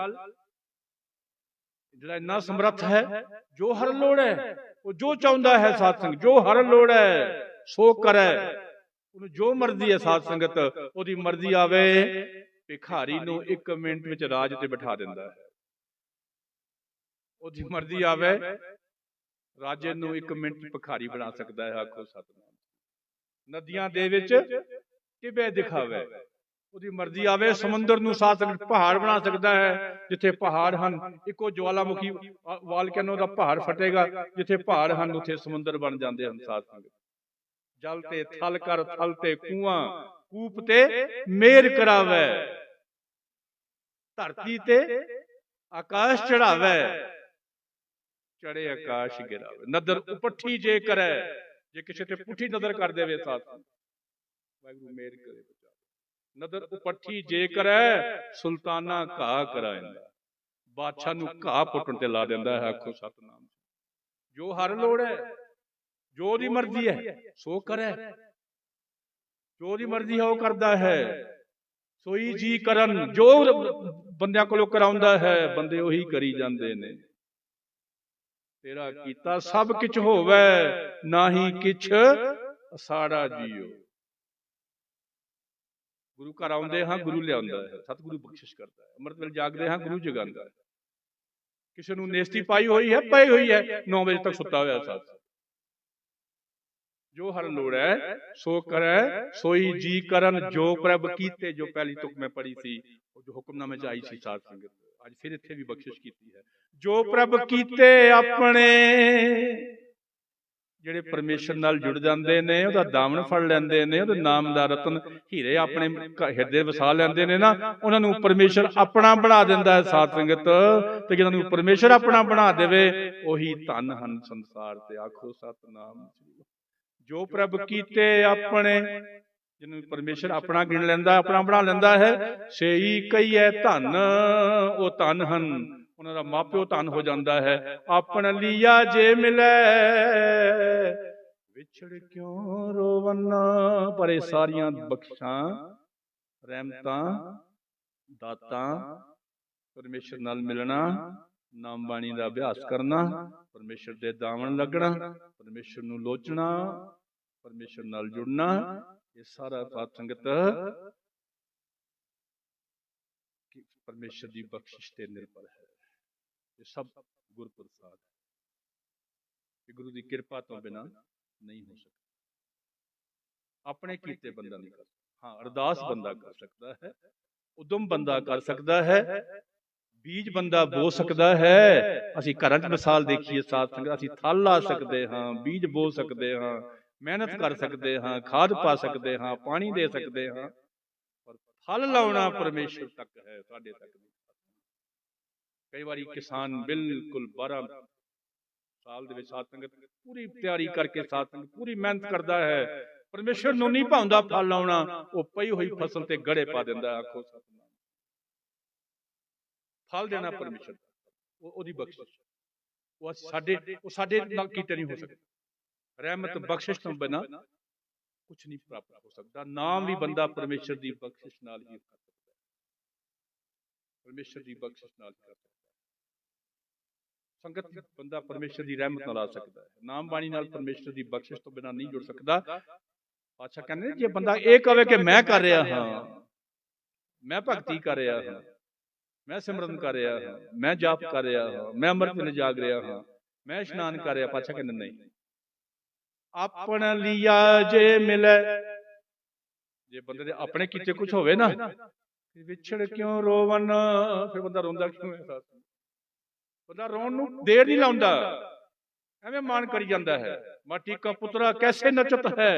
ਜਿਹੜਾ ਇੰਨਾ ਸਮਰੱਥ ਹੈ, ਜੋ ਹਰ ਲੋੜ ਹੈ, ਉਹ ਜੋ ਚਾਹੁੰਦਾ ਹੈ ਸਾਧ ਸੰਗਤ, ਜੋ ਹਰ ਲੋੜ ਹੈ, ਸੋ ਕਰੈ। ਉਹਨੂੰ ਜੋ ਮਰਜ਼ੀ ਹੈ ਸਾਧ ਸੰਗਤ, ਉਹਦੀ ਮਰਜ਼ੀ ਆਵੇ। ਭਿਖਾਰੀ ਨੂੰ 1 ਮਿੰਟ ਵਿੱਚ ਰਾਜ ਤੇ ਬਿਠਾ ਦਿੰਦਾ ਹੈ। ਉਹਦੀ ਮਰਜ਼ੀ ਆਵੇ। ਰਾਜੇ ਨੂੰ 1 ਮਿੰਟ ਭਿਖਾਰੀ ਬਣਾ ਸਕਦਾ ਹੈ, ਆਖੋ ਸਤਨਾਮ। ਨਦੀਆਂ ਦੇ ਵਿੱਚ ਕਿਵੇਂ ਦਿਖਾਵੇ? ਉਹਦੀ ਮਰਜ਼ੀ ਆਵੇ ਸਮੁੰਦਰ ਨੂੰ ਸਾਥ ਪਹਾੜ ਬਣਾ ਸਕਦਾ ਹੈ ਜਿੱਥੇ ਪਹਾੜ ਹਨ ਇੱਕੋ ਜਵਾਲਾਮੁਖੀ ਵਾਲਕੈਨੋ ਦਾ ਪਹਾੜ ਫਟੇਗਾ ਜਿੱਥੇ ਪਹਾੜ ਹਨ ਉੱਥੇ ਸਮੁੰਦਰ ਬਣ ਜਾਂਦੇ ਹਨ ਸਾਥ। ਸੰਗਤ ਜਲ ਤੇ ਥਲ ਕਰ ਥਲ ਤੇ ਕੂਆਂ ਕੂਪ ਤੇ ਮੇਰ ਕਰਾਵੇ। ਧਰਤੀ ਤੇ ਆਕਾਸ਼ ਚੜਾਵੇ ਚੜੇ ਆਕਾਸ਼ ਗਿਰਾਵੇ। ਨਦਰ ਉਪੱਠੀ ਜੇ ਕਰੈ। ਜੇ ਕਿਸੇ ਤੇ ਪੁੱਠੀ ਨਜ਼ਰ ਕਰ ਦੇਵੇ ਸਾਥ। ਵਾਹਿਗੁਰੂ ਮੇਰ ਕਰੇ ਨਦਰ ਉਪੱਠੀ ਜੇ ਕਰੈ ਸੁਲਤਾਨਾ ਘਾ ਕਰਾਇੰਦਾ। ਬਾਦਸ਼ਾਹ ਨੂੰ ਘਾ ਪੁੱਟਣ ਤੇ ਲਾ ਦਿੰਦਾ ਹੈ ਆਖੋ ਸਤਨਾਮ ਜੋ। ਹਰ ਲੋੜ ਹੈ ਜੋ ਦੀ ਮਰਜ਼ੀ ਹੈ ਸੋ ਕਰੈ। ਜੋ ਉਹਦੀ ਮਰਜ਼ੀ ਹੈ ਉਹ ਕਰਦਾ ਹੈ। ਸੋਈ ਜੀ ਕਰਨ ਜੋ ਬੰਦਿਆਂ ਕੋਲੋਂ ਕਰਾਉਂਦਾ ਹੈ ਬੰਦੇ ਉਹੀ ਕਰੀ ਜਾਂਦੇ ਨੇ। ਤੇਰਾ ਕੀਤਾ ਸਭ ਕਿਛ ਹੋਵੇ ਨਾਹੀ ਕਿਛ ਅਸਾੜਾ ਜੀਓ। ਗੁਰੂ ਘਰ ਆਉਂਦੇ ਹਾਂ ਗੁਰੂ ਲਿਆਉਂਦਾ ਹੈ। ਸਤਿਗੁਰੂ ਬਖਸ਼ਿਸ਼ ਕਰਦਾ ਹੈ। ਅੰਮ੍ਰਿਤ ਵੇਲੇ ਜਾਗਦੇ ਹਾਂ ਗੁਰੂ ਜਗਾਉਂਦਾ ਹੈ। ਕਿਸੇ ਨੂੰ ਨੇਸਤੀ ਪਾਈ ਹੋਈ ਹੈ ਪਈ ਹੋਈ ਹੈ। 9 ਵਜੇ ਤੱਕ ਸੁੱਤਾ ਹੋਇਆ ਸਾਥ ਜੋ ਹਰ ਲੋੜ ਹੈ ਸੋ ਕਰੈ ਸੋਈ ਜੀ ਕਰਨ ਜੋ ਪ੍ਰਭ ਕੀਤੇ ਜੋ ਪਹਿਲੀ ਤੁਕ ਮੈਂ ਪੜੀ ਸੀ। ਉਹ ਜੋ ਹੁਕਮਨਾਮੇ ਚ ਆਈ ਸੀ ਸਾਧ ਸੰਗਤ। ਅੱਜ ਫਿਰ ਇੱਥੇ ਵੀ ਬਖਸ਼ਿਸ਼ ਕੀਤੀ ਹੈ। ਜੋ ਪ੍ਰਭ ਕੀਤੇ ਆਪਣੇ। ਜਿਹੜੇ ਪਰਮੇਸ਼ਰ ਨਾਲ ਜੁੜ ਜਾਂਦੇ ਨੇ ਉਹਦਾ ਦਾਮਨ ਫੜ ਲੈਂਦੇ ਨੇ ਉਹਦੇ ਨਾਮ ਦਾ ਰਤਨ ਹੀਰੇ ਆਪਣੇ ਹਿਰਦੇ ਵਸਾ ਲੈਂਦੇ ਨੇ ਨਾ ਉਹਨਾਂ ਨੂੰ ਪਰਮੇਸ਼ਰ ਆਪਣਾ ਬਣਾ ਦਿੰਦਾ ਹੈ ਸਾਧ ਸੰਗਤ। ਤੇ ਜਿਹਨਾਂ ਨੂੰ ਪਰਮੇਸ਼ਰ ਆਪਣਾ ਬਣਾ ਦੇਵੇ ਉਹੀ ਧਨ ਹਨ ਸੰਸਾਰ ਤੇ। ਆਖੋ ਸਤਨਾਮ ਜੋ। ਪ੍ਰਭ ਕੀਤੇ ਆਪਣੇ ਜਿਹਨੂੰ ਪਰਮੇਸ਼ਰ ਆਪਣਾ ਗਿਣ ਲੈਂਦਾ ਆਪਣਾ ਬਣਾ ਲੈਂਦਾ ਹੈ ਸੇਈ ਕਈਐ ਧਨ ਉਹ ਧਨ ਹਨ। ਉਹਨਾਂ ਦਾ ਮਾਪਿਓ ਧਨ ਹੋ ਜਾਂਦਾ ਹੈ। ਆਪਣ ਲੀਆ ਜੇ ਮਿਲੇ। ਵਿਛੜ ਕਿਉਂ ਰੋਵਨ? ਪਰ ਇਹ ਸਾਰੀਆਂ ਬਖਸ਼ਾਂ ਰਹਿਮਤਾਂ ਦਾਤਾਂ ਪਰਮੇਸ਼ਰ ਨਾਲ ਮਿਲਣਾ ਨਾਮ ਬਾਣੀ ਦਾ ਅਭਿਆਸ ਕਰਨਾ ਪਰਮੇਸ਼ਰ ਦੇ ਦਾਮਨ ਲੱਗਣਾ ਪਰਮੇਸ਼ਰ ਨੂੰ ਲੋਚਣਾ ਪਰਮੇਸ਼ਰ ਨਾਲ ਜੁੜਨਾ ਇਹ ਸਾਰਾ ਸਾਧ ਸੰਗਤ ਕਿ ਪਰਮੇਸ਼ਰ ਦੀ ਬਖਸ਼ਿਸ਼ ਤੇ ਨਿਰਭਰ ਹੈ। ਇਹ ਸਭ ਗੁਰਪ੍ਰਸਾਦ ਹੈ। ਇਹ ਗੁਰੂ ਦੀ ਕਿਰਪਾ ਤੋਂ ਬਿਨਾ ਨਹੀਂ ਹੋ ਸਕਦਾ। ਆਪਣੇ ਕੀਤੇ ਬੰਦਾ ਨਹੀਂ ਕਰ ਹਾਂ ਅਰਦਾਸ ਬੰਦਾ ਕਰ ਸਕਦਾ ਹੈ। ਉਦਮ ਬੰਦਾ ਕਰ ਸਕਦਾ ਹੈ। ਬੀਜ ਬੰਦਾ ਬੋ ਸਕਦਾ ਹੈ। ਅਸੀਂ ਘਰਾਂ 'ਚ ਮਿਸਾਲ ਦੇਖੀਏ ਸਾਧ ਸੰਗਤ। ਅਸੀਂ ਥਲ ਲਾ ਸਕਦੇ ਹਾਂ ਬੀਜ ਬੋ ਸਕਦੇ ਹਾਂ ਮਿਹਨਤ ਕਰ ਸਕਦੇ ਹਾਂ ਖਾਦ ਪਾ ਸਕਦੇ ਹਾਂ ਪਾਣੀ ਦੇ ਸਕਦੇ ਹਾਂ। ਪਰ ਫਲ ਲਾਉਣਾ ਪਰਮੇਸ਼ਰ ਤੱਕ ਹੈ ਸਾਡੇ ਤੱਕ। ਕਈ ਵਾਰੀ ਕਿਸਾਨ ਬਿਲਕੁਲ 12 ਸਾਲ ਦੇ ਵਿੱਚ ਸਾਧ ਸੰਗਤ ਪੂਰੀ ਤਿਆਰੀ ਕਰਕੇ ਸਾਧ ਸੰਗਤ ਪੂਰੀ ਮਿਹਨਤ ਕਰਦਾ ਹੈ। ਪਰਮੇਸ਼ਰ ਨੂੰ ਨਹੀਂ ਭਾਉਂਦਾ ਫਲ ਲਾਉਣਾ ਉਹ ਪਈ ਹੋਈ ਫਸਲ ਤੇ ਗੜੇ ਪਾ ਦਿੰਦਾ ਆਖੋ ਸਤਨਾਮ। ਫਲ ਦੇਣਾ ਪਰਮੇਸ਼ਰ ਉਹ ਉਹਦੀ ਬਖਸ਼ਿਸ਼। ਉਹ ਸਾਡੇ ਉਹ ਸਾਡੇ ਨਾਲ ਕੀਤੇ ਨਹੀਂ ਹੋ ਸਕਦਾ। ਰਹਿਮਤ, ਬਖਸ਼ਿਸ਼ ਤੋਂ ਬਿਨਾ ਕੁਝ ਨਹੀਂ ਪ੍ਰਾਪਤ ਹੋ ਸਕਦਾ। ਨਾਮ ਵੀ ਬੰਦਾ ਪਰਮੇਸ਼ਰ ਦੀ ਬਖਸ਼ਿਸ਼ ਨਾਲ ਹੀ ਕਰ ਸਕਦਾ ਪਰਮੇਸ਼ਰ ਦੀ ਬਖਸ਼ਿਸ਼ ਨਾਲ ਹੀ ਕਰ ਸਕਦਾ ਸੰਗਤ ਬੰਦਾ ਪਰਮੇਸ਼ਰ ਦੀ ਰਹਿਮਤ ਨਾਲ ਆ ਸਕਦਾ ਹੈ। ਨਾਮ ਬਾਣੀ ਨਾਲ ਪਰਮੇਸ਼ਰ ਦੀ ਬਖਸ਼ਿਸ਼ ਤੋਂ ਬਿਨਾ ਨਹੀਂ ਜੁੜ ਸਕਦਾ। ਪਾਤਸ਼ਾਹ ਕਹਿੰਦੇ ਜੇ ਬੰਦਾ ਇਹ ਕਵੇ ਕਿ ਮੈਂ ਕਰ ਰਿਹਾ ਹਾਂ ਮੈਂ ਭਗਤੀ ਕਰ ਰਿਹਾ ਹਾਂ। ਮੈਂ ਸਿਮਰਨ ਕਰ ਰਿਹਾ ਹਾਂ। ਮੈਂ ਜਾਪ ਕਰ ਰਿਹਾ ਹਾਂ। ਮੈਂ ਅੰਮ੍ਰਿਤ ਵੇਲੇ ਜਾਗ ਰਿਹਾ ਹਾਂ। ਮੈਂ ਇਸ਼ਨਾਨ ਕਰ ਰਿਹਾ ਪਾਤਸ਼ਾਹ ਕਹਿੰਦੇ ਨਹੀਂ। ਆਪਣ ਲੀਆ ਜੇ ਮਿਲੇ। ਜੇ ਬੰਦੇ ਦੇ ਆਪਣੇ ਕੀਤੇ ਕੁਝ ਹੋਵੇ ਨਾ ਵਿਛੜ ਕਿਉਂ ਰੋਵਨ? ਫਿਰ ਬੰਦਾ ਰੋਂਦਾ ਕਿਉਂ ਹੈ? ਸਾਥ ਬੰਦਾ ਰੋਣ ਨੂੰ ਦੇਰ ਨਹੀਂ ਲਾਉਂਦਾ। ਐਵੇਂ ਮਾਨ ਕਰੀ ਜਾਂਦਾ ਹੈ। ਮਾਟੀ ਕਾ ਪੁੱਤਰਾ ਕੈਸੇ ਨਚਤ ਹੈ?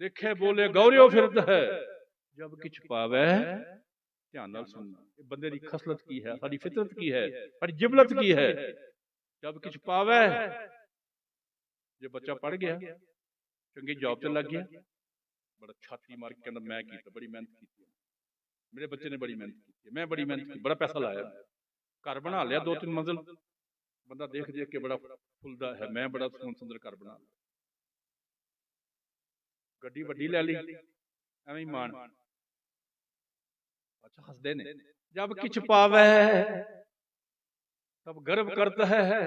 ਦੇਖੇ ਬੋਲੇ ਗੌਰਿਓ ਫਿਰਦ ਹੈ। ਜਬ ਕਿਛ ਪਾਵੇ, ਧਿਆਨ ਨਾਲ ਸੁਣਨਾ। ਇਹ ਬੰਦੇ ਦੀ ਖਸਲਤ ਕੀ ਹੈ? ਸਾਡੀ ਫਿਤਰਤ ਕੀ ਹੈ? ਸਾਡੀ ਜਿਬਲਤ ਕੀ ਹੈ? ਜਬ ਕਿਛ ਪਾਵੇ, ਜੇ ਬੱਚਾ ਪੜ ਗਿਆ, ਚੰਗੀ ਜੌਬ ਤੇ ਲੱਗ ਗਿਆ। ਬੜਾ ਛਾਤੀ ਮਾਰ ਕੇ ਕਹਿੰਦਾ, ਮੈਂ ਕੀਤਾ, ਬੜੀ ਮਿਹਨਤ ਕੀਤੀ ਮੇਰੇ ਬੱਚੇ ਨੇ ਬੜੀ ਮਿਹਨਤ ਕੀਤੀ मैं बड़ी मेहनत की बड़ा पैसा लाया। घर बना लिया दो तीन मंजिल। बंदा देख देख के बड़ा फुलदा है मैं बड़ा सोहन सुंदर घर बना लिया। गड्डी वड्डी ले ली एवं मान। अच्छा हँसते ने। जब किच पावे तब गर्व करता है।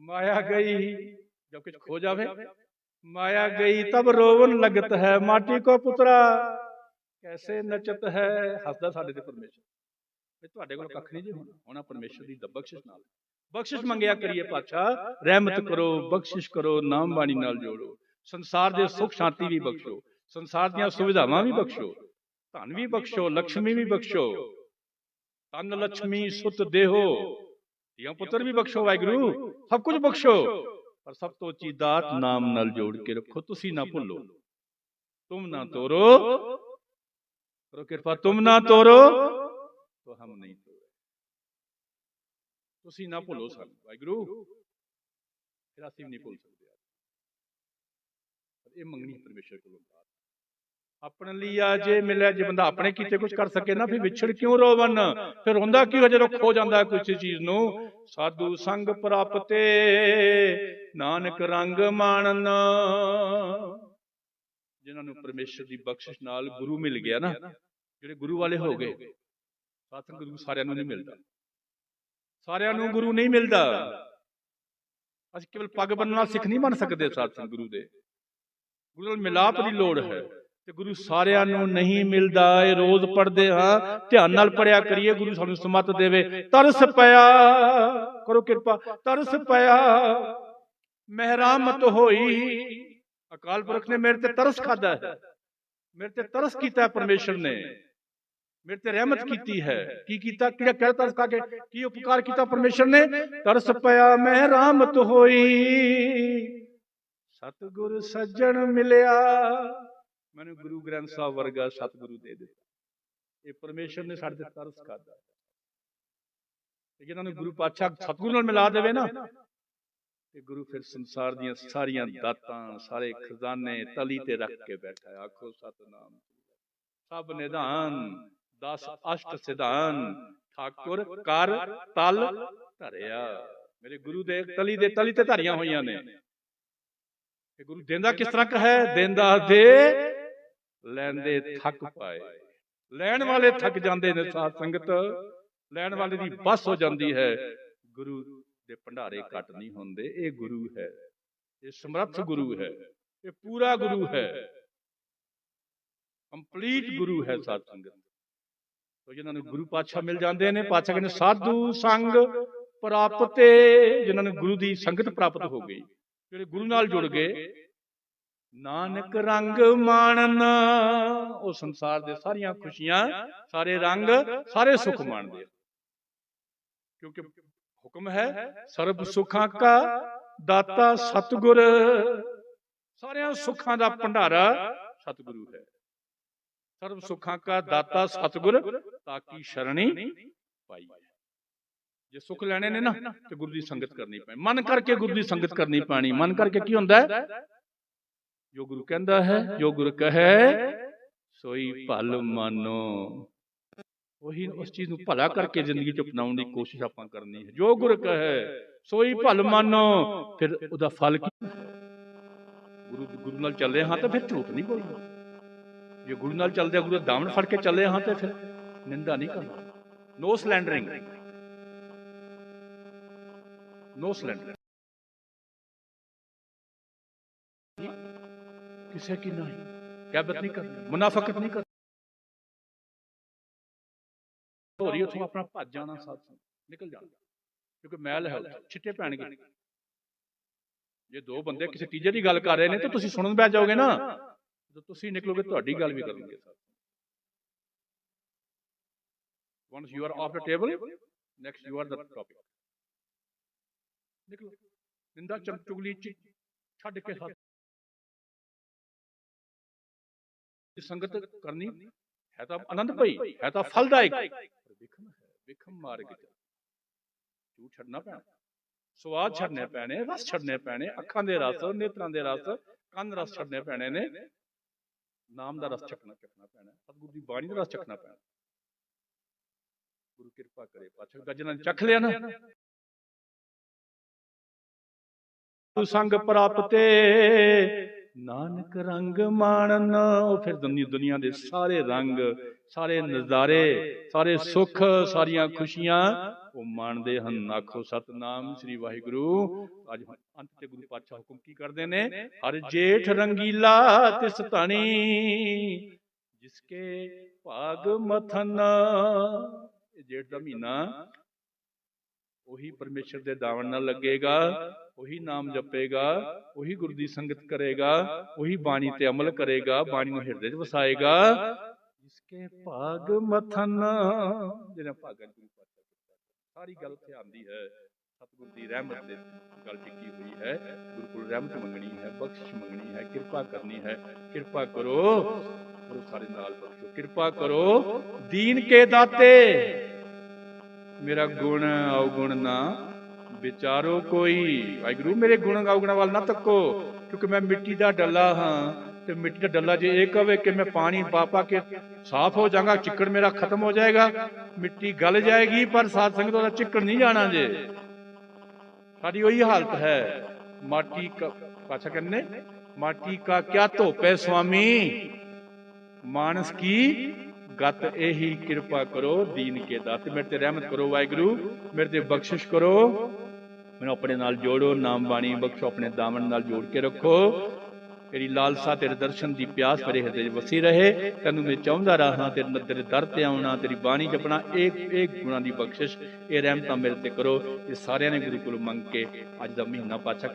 माया गई जब कुछ खो जावे। माया गई तब रोवन लगता है माटी को पुत्रा। ਕੈਸੇ ਨਚਤ ਹੈ ਹੱਸਦਾ ਸਾਡੇ ਤੇ ਪਰਮੇਸ਼ਰ। ਵੀ ਤੁਹਾਡੇ ਕੋਲ ਕੱਖ ਨਹੀਂ ਜੀ ਹੋਣਾ। ਹੋਣਾ ਪਰਮੇਸ਼ਰ ਦੀ ਬਖਸ਼ਿਸ਼ ਨਾਲ। ਬਖਸ਼ਿਸ਼ ਮੰਗਿਆ ਕਰੀਏ ਪਾਤਸ਼ਾਹ। ਰਹਿਮਤ ਕਰੋ ਬਖਸ਼ਿਸ਼ ਕਰੋ ਨਾਮ ਬਾਣੀ ਨਾਲ ਜੋੜੋ। ਸੰਸਾਰ ਦੇ ਸੁਖ ਸ਼ਾਂਤੀ ਵੀ ਬਖਸ਼ੋ। ਸੰਸਾਰ ਦੀਆਂ ਸੁਵਿਧਾਵਾਂ ਵੀ ਬਖਸ਼ੋ। ਧਨ ਵੀ ਬਖਸ਼ੋ ਲక్ష్ਮੀ ਵੀ ਬਖਸ਼ੋ। ਤਨ ਲక్ష్ਮੀ ਸੁਤ ਦੇਹੋ। ਧੀਆਂ ਪੁੱਤਰ ਵੀ ਬਖਸ਼ੋ ਵਾਹਿਗੁਰੂ। ਸਭ ਕੁਝ ਬਖਸ਼ੋ। ਪਰ ਸਭ ਤੋਂ ਉੱਚੀ ਦਾਤ ਨਾਮ ਨਾਲ ਜੋੜ ਕੇ ਰੱਖੋ। ਤੁਸੀਂ ਨਾ ਭੁੱਲੋ। ਤੁਮ ਨਾ ਤੋਰੋ ਕਰੋ ਕਿਰਪਾ, ਤੁਮ ਨਾ ਤੋਰੋ। ਤੋ ਹਮ ਨਹੀਂ ਤੋਰੇ। ਤੁਸੀਂ ਨਾ ਭੁੱਲੋ ਸਾਨੂੰ। ਵਾਹਿਗੁਰੂ। ਫਿਰ ਅਸੀਂ ਨਹੀਂ ਭੁੱਲ ਸਕਦੇ ਪਰ ਇਹ ਮੰਗਣੀ ਪਰਮੇਸ਼ਰ ਕੋਲੋਂ ਦਾਤ ਆਪਣੇ ਲਈ ਆ ਜੇ ਮਿਲਿਆ, ਜੇ ਬੰਦਾ ਆਪਣੇ ਕੀਤੇ ਕੁਝ ਕਰ ਸਕੇ ਨਾ, ਫਿਰ ਵਿਛੜ ਕਿਉਂ ਰੋਵਨ? ਫਿਰ ਹੁੰਦਾ ਕੀ ਹੋ ਜਦੋਂ ਖੋ ਜਾਂਦਾ ਕਿਸੇ ਚੀਜ਼ ਨੂੰ? ਸਾਧੂ ਸੰਗ ਪ੍ਰਾਪਤੇ, ਨਾਨਕ ਰੰਗ ਮਾਣਨ। ਜਿਨ੍ਹਾਂ ਨੂੰ ਪਰਮੇਸ਼ਰ ਦੀ ਬਖਸ਼ਿਸ਼ ਨਾਲ ਗੁਰੂ ਮਿਲ ਗਿਆ ਨਾ ਜਿਹੜੇ ਗੁਰੂ ਵਾਲੇ ਹੋ ਗਏ। ਸਾਥ ਗੁਰੂ ਸਾਰਿਆਂ ਨੂੰ ਨਹੀਂ ਮਿਲਦਾ। ਸਾਰਿਆਂ ਨੂੰ ਗੁਰੂ ਨਹੀਂ ਮਿਲਦਾ। ਅਸੀਂ ਕੇਵਲ ਪੱਗ ਬੰਨਣ ਸਿੱਖ ਨਹੀਂ ਬਣ ਸਕਦੇ ਸਾਥ ਸੰਗ ਗੁਰੂ ਦੇ। ਗੁਰੂ ਨਾਲ ਮਿਲਾਪ ਦੀ ਲੋੜ ਹੈ। ਤੇ ਗੁਰੂ ਸਾਰਿਆਂ ਨੂੰ ਨਹੀਂ ਮਿਲਦਾ। ਇਹ ਰੋਜ਼ ਪੜ੍ਹਦੇ ਹਾਂ। ਧਿਆਨ ਨਾਲ ਪੜਿਆ ਕਰੀਏ। ਗੁਰੂ ਸਾਨੂੰ ਸਮਤ ਦੇਵੇ। ਤਰਸ ਪਿਆ। ਕਰੋ ਕਿਰਪਾ। ਤਰਸ ਪਿਆ। ਮਹਿਰਾਮਤ ਹੋਈ। ਅਕਾਲ ਪੁਰਖ ਨੇ ਮੇਰੇ ਤੇ ਤਰਸ ਖਾਦਾ ਹੈ। ਮੇਰੇ ਤੇ ਤਰਸ ਕੀਤਾ ਹੈ ਪਰਮੇਸ਼ਰ ਨੇ। ਮੇਰੇ ਤੇ ਰਹਿਮਤ ਕੀਤੀ ਹੈ। ਕੀ ਕੀਤਾ? ਕਿਹੜਾ ਕਿਹੜਾ ਤਰਸ ਖਾ ਕੇ ਕੀ ਉਪਕਾਰ ਕੀਤਾ ਪਰਮੇਸ਼ਰ ਨੇ? ਤਰਸ ਪਿਆ ਮਹਿਰਾਮਤ ਹੋਈ। ਸਤਿਗੁਰ ਸੱਜਣ ਮਿਲਿਆ। ਮੈਨੂੰ ਗੁਰੂ ਗ੍ਰੰਥ ਸਾਹਿਬ ਵਰਗਾ ਸਤਿਗੁਰੂ ਦੇ ਦਿੱਤਾ। ਇਹ ਪਰਮੇਸ਼ਰ ਨੇ ਸਾਡੇ ਤੇ ਤਰਸ ਖਾਦਾ ਤੇ ਜਿਹਨਾਂ ਨੂੰ ਗੁਰੂ ਪਾਤਸ਼ਾਹ ਸਤਿਗੁਰੂ ਨਾਲ ਮਿਲਾ ਦੇਵੇ ਨਾ ਤੇ ਗੁਰੂ ਫਿਰ ਸੰਸਾਰ ਦੀਆਂ ਸਾਰੀਆਂ ਦਾਤਾਂ, ਸਾਰੇ ਖਜ਼ਾਨੇ ਤਲੀ ਤੇ ਰੱਖ ਕੇ ਬੈਠਾ ਆਖੋ ਸਤਨਾਮ। ਸਭ ਨਿਧਾਨ 10 ਅਸ਼ਟ ਸਿਧਾਨ, ਠਾਕੁਰ ਕਰ ਤਲ ਧਰਿਆ। ਮੇਰੇ ਗੁਰੂ ਦੇ ਤਲੀ ਦੇ ਤਲੀ ਤੇ ਧਰੀਆਂ ਹੋਈਆਂ ਨੇ। ਤੇ ਗੁਰੂ ਦਿੰਦਾ ਕਿਸ ਤਰ੍ਹਾਂ ਕ ਹੈ ਦਿੰਦਾ ਦੇ ਲੈਂਦੇ ਥੱਕ ਪਾਏ। ਲੈਣ ਵਾਲੇ ਥੱਕ ਜਾਂਦੇ ਨੇ ਸਾਧ ਸੰਗਤ। ਲੈਣ ਵਾਲੇ ਦੀ ਬਸ ਹੋ ਜਾਂਦੀ ਹੈ। ਗੁਰੂ ਦੇ ਭੰਡਾਰੇ ਘਟ ਨਹੀਂ ਹੁੰਦੇ ਇਹ ਗੁਰੂ ਹੈ। ਇਹ ਸਮਰੱਥ ਗੁਰੂ ਹੈ। ਇਹ ਪੂਰਾ ਗੁਰੂ ਹੈ। ਕੰਪਲੀਟ ਗੁਰੂ ਹੈ ਸਾਧ ਸੰਗਤ। ਤੋ ਜਿਨ੍ਹਾਂ ਨੂੰ ਗੁਰੂ ਪਾਤਸ਼ਾਹ ਮਿਲ ਜਾਂਦੇ ਨੇ ਪਾਤਸ਼ਾਹ ਕਹਿੰਦੇ ਸਾਧੂ ਸੰਗ ਪ੍ਰਾਪਤੇ ਜਿਨ੍ਹਾਂ ਨੂੰ ਗੁਰੂ ਦੀ ਸੰਗਤ ਪ੍ਰਾਪਤ ਹੋ ਗਈ। ਜਿਹੜੇ ਗੁਰੂ ਨਾਲ ਜੁੜ ਗਏ ਨਾਨਕ ਰੰਗ ਮਾਣਨ। ਉਹ ਸੰਸਾਰ ਦੇ ਸਾਰੀਆਂ ਖੁਸ਼ੀਆਂ ਸਾਰੇ ਰੰਗ ਸਾਰੇ ਸੁੱਖ ਮਾਣਦੇ ਕਿਉਂਕਿ ਹੁਕਮ ਹੈ ਸਰਬ ਸੁੱਖਾਂ ਕਾ ਦਾਤਾ ਸਤਿਗੁਰ। ਸਾਰਿਆਂ ਸੁੱਖਾਂ ਦਾ ਭੰਡਾਰਾ ਸਤਿਗੁਰੂ ਹੈ। ਸਰਬ ਸੁੱਖਾਂ ਕਾ ਦਾਤਾ ਸਤਿਗੁਰ ਤਾਂ ਕੀ ਸ਼ਰਣੀ ਪਾਈ। ਜੇ ਸੁੱਖ ਲੈਣੇ ਨੇ ਨਾ ਤੇ ਗੁਰੂ ਦੀ ਸੰਗਤ ਕਰਨੀ ਪੈਣੀ। ਮਨ ਕਰਕੇ ਗੁਰੂ ਦੀ ਸੰਗਤ ਕਰਨੀ ਪੈਣੀ। ਮਨ ਕਰਕੇ ਕੀ ਹੁੰਦਾ ਹੈ? ਜੋ ਗੁਰੂ ਕਹਿੰਦਾ ਹੈ ਜੋ ਗੁਰੂ ਕਹੇ ਸੋਈ ਭਲ ਮਾਨੋ। ਉਹੀ ਉਸ ਚੀਜ਼ ਨੂੰ ਭਲਾ ਕਰਕੇ ਜ਼ਿੰਦਗੀ ਚ ਅਪਣਾਉਣ ਦੀ ਕੋਸ਼ਿਸ਼ ਆਪਾਂ ਕਰਨੀ ਹੈ। ਜੋ ਗੁਰੂ ਕਹੇ ਸੋਈ ਭਲ ਮਾਨੋ ਫਿਰ ਉਹਦਾ ਫਲ ਕੀ? ਗੁਰੂ ਗੁਰੂ ਨਾਲ ਚੱਲੇ ਹਾਂ ਤਾਂ ਫਿਰ ਝੂਠ ਨਹੀਂ ਬੋਲਣਾ। ਜੇ ਗੁਰੂ ਨਾਲ ਚੱਲਦੇ ਗੁਰੂ ਦਾ ਦਾਮਨ ਫੜ ਕੇ ਚੱਲੇ ਹਾਂ ਤੇ ਫਿਰ ਨਿੰਦਾ ਨਹੀਂ ਕਰਨਾ। ਨੋ ਸਲੈਂਡਰਿੰਗ ਨੋ ਸਲੈਂਡਰਿੰਗ ਕਿਸੇ ਕੀ ਨਹੀਂ। ਗੈਬਤ ਨਹੀਂ ਕਰਨੀ। ਮੁਨਾਫਕਤ ਨਹੀਂ ਕਰਨੀ। ਹੋ ਰਹੀ ਉੱਥੋਂ ਆਪਣਾ ਭੱਜ ਜਾਣਾ ਸਾਥ ਨਿਕਲ ਜਾਣਾ। ਕਿਉਂਕਿ ਮੈਲ ਹੈ ਛਿੱਟੇ ਪੈਣਗੇ। ਜੇ ਦੋ ਬੰਦੇ ਕਿਸੇ ਤੀਜੇ ਦੀ ਗੱਲ ਕਰ ਰਹੇ ਨੇ ਤਾਂ ਤੁਸੀਂ ਸੁਣਨ ਬੈਠ ਜਾਓਗੇ ਨਾ। ਜਦੋਂ ਤੁਸੀਂ ਨਿਕਲੋਗੇ ਤੁਹਾਡੀ ਗੱਲ ਵੀ ਕਰਨਗੇ। ਸਾਥ। Once you are off the table next you are the topic. ਨਿਕਲੋ ਨਿੰਦਾ ਚਮ ਚੁਗਲੀ ਚ ਛੱਡ ਕੇ ਇਹ ਸੰਗਤ ਕਰਨੀ ਹੈ ਤਾਂ ਆਨੰਦ ਪਈ ਹੈ ਤਾਂ ਫਲਦਾਇਕ ਵਿਖਮ ਹੈ ਵਿਖਮ ਮਾਰਗ ਚ ਝੂਠ ਛੱਡਣਾ ਪੈਣਾ। ਸਵਾਦ ਛੱਡਨੇ ਪੈਣੇ ਰਸ ਛੱਡਨੇ ਪੈਣੇ ਅੱਖਾਂ ਦੇ ਰਸ ਨੇਤਰਾਂ ਦੇ ਰਸ ਕੰਨ ਰਸ ਛੱਡਨੇ ਪੈਣੇ ਨੇ। ਨਾਮ ਦਾ ਰਸ ਚੱਕਣਾ ਚੱਕਣਾ ਪੈਣਾ। ਸਤਿਗੁਰੂ ਦੀ ਬਾਣੀ ਦਾ ਰਸ ਚੱਕਣਾ ਪੈਣਾ। ਗੁਰੂ ਕਿਰਪਾ ਕਰੇ ਪਾਛਾ ਗੱਜਣਾ ਚੱਖ ਲਿਆ ਨਾ। ਤੂੰ ਸੰਗ ਪ੍ਰਾਪਤੇ ਨਾਨਕ ਰੰਗ ਮਾਣਨ, ਉਹ ਫਿਰ ਦੁਨੀਆ ਦੇ ਸਾਰੇ ਰੰਗ, ਸਾਰੇ ਨਜ਼ਾਰੇ, ਸਾਰੇ ਸੁੱਖ, ਸਾਰੀਆਂ ਖੁਸ਼ੀਆਂ ਉਹ ਮਾਣਦੇ ਹਨ। ਆਖੋ ਸਤਨਾਮ ਸ੍ਰੀ ਵਾਹਿਗੁਰੂ। ਅੱਜ ਅੰਤ ਤੇ ਗੁਰੂ ਪਾਤਸ਼ਾਹ ਹੁਕਮ ਕੀ ਕਰਦੇ ਨੇ? ਹਰ ਜੇਠ ਰੰਗੀਲਾ ਤਿਸ ਧਣੀ, ਜਿਸਕੇ ਭਾਗ ਮਥਨ। ਇਹ ਜੇਠ ਦਾ ਮਹੀਨਾ ਉਹੀ ਪਰਮੇਸ਼ਰ ਦੇ ਦਾਵਣ ਨਾਲ ਲੱਗੇਗਾ, ਉਹੀ ਨਾਮ ਜਪੇਗਾ, ਉਹੀ ਗੁਰੂ ਦੀ ਸੰਗਤ ਕਰੇਗਾ, ਉਹੀ ਬਾਣੀ ਤੇ ਅਮਲ ਕਰੇਗਾ ਬਾਣੀ ਨੂੰ ਹਿਰਦੇ 'ਚ ਵਸਾਏਗਾ। ਜਿਸਕੇ ਭਾਗ ਮਥਨ, ਜਿਹਨਾਂ ਭਾਗਾਂ ਗੁਰੂ ਪਾਤਸ਼ਾਹ ਸਾਰੀ ਗੱਲ ਉੱਥੇ ਆਂਦੀ ਹੈ। ਸਤਿਗੁਰ ਦੀ ਰਹਿਮਤ ਦੇ ਗੱਲ ਟਿੱਕੀ ਹੋਈ ਹੈ? ਗੁਰੂ ਕੋਲ ਰਹਿਮਤ ਮੰਗਣੀ ਹੈ, ਬਖਸ਼ਿਸ਼ ਮੰਗਣੀ ਹੈ, ਕਿਰਪਾ ਕਰਨੀ ਹੈ। ਕਿਰਪਾ ਕਰੋ। ਗੁਰੂ ਸਾਰੇ ਨਾਲ ਬਖਸ਼ੋ। ਕਿਰਪਾ ਕਰੋ। ਦੀਨ ਕੇ ਦਾਤੇ। ਮੇਰਾ ਗੁਣ ਔਗੁਣ ਨਾ, ਵਿਚਾਰੋ ਕੋਈ। ਵਾਹਿਗੁਰੂ, ਮੇਰੇ ਗੁਣ ਔਗੁਣ ਵੱਲ ਨਾ ਤੱਕੋ, ਕਿਉਂਕਿ ਮੈਂ ਮਿੱਟੀ ਦਾ ਡੱਲਾ ਹਾਂ, ਤੇ ਮਿੱਟੀ ਦਾ ਡੱਲਾ ਜੇ ਇਹ ਕਵੇ ਕਿ ਮੈਂ ਪਾਣੀ ਪਾ ਕੇ ਸਾਫ਼ ਹੋ ਜਾਵਾਂਗਾ, ਚਿੱਕੜ ਮੇਰਾ ਖਤਮ ਹੋ ਜਾਏਗਾ, ਮਿੱਟੀ ਗਲ ਜਾਏਗੀ, ਪਰ ਸਾਧ ਸੰਗਤ ਉਹਦਾ ਚਿੱਕੜ ਨਹੀਂ ਜਾਣਾ ਜੇ। ਸਾਡੀ ਉਹੀ ਹਾਲਤ ਹੈ। ਮਾਟੀ ਕਾ, ਪਾਛਾ ਕਰਨੇ ਮਾਟੀ ਕਾ ਕਿਆ ਧੋਪੇ ਸੁਆਮੀ ਮਾਨਸ ਕੀ ਗਤ ਇਹੀ ਕਿਰਪਾ ਕਰੋ, ਦੀਨ ਕੇ ਦਾਤ। ਮੇਰੇ ਤੇ ਰਹਿਮਤ ਕਰੋ ਵਾਹਿਗੁਰੂ, ਮੇਰੇ ਤੇ ਬਖਸ਼ਿਸ਼ ਕਰੋ। ਮੈਨੂੰ ਆਪਣੇ ਨਾਲ ਜੋੜੋ, ਨਾਮ ਬਾਣੀ ਬਖਸ਼ੋ, ਆਪਣੇ ਦਾਮਨ ਨਾਲ ਜੋੜ ਕੇ ਰੱਖੋ। ਤੇਰੀ ਲਾਲਸਾ, ਤੇਰੇ ਦਰਸ਼ਨ ਦੀ ਪਿਆਸ ਮੇਰੇ ਹਿਰਦੇ 'ਚ ਵਸੀ ਰਹੇ। ਤੈਨੂੰ ਮੈਂ ਚਾਹੁੰਦਾ ਰਹਾ, ਤੇਰੇ ਨ- ਤੇਰੇ ਦਰ ਤੇ ਆਉਣਾ, ਤੇਰੀ ਬਾਣੀ ਜਪਣਾ ਇਹ ਇਹ ਗੁਣਾਂ ਦੀ ਬਖਸ਼ਿਸ਼। ਇਹ ਰਹਿਮਤਾਂ ਮੇਰੇ ਤੇ ਕਰੋ। ਇਹ ਸਾਰਿਆਂ ਨੇ ਗੁਰੂ ਕੋਲੋਂ ਮੰਗ ਕੇ ਅੱਜ ਦਾ ਮਹੀਨਾ ਪਾਛਾ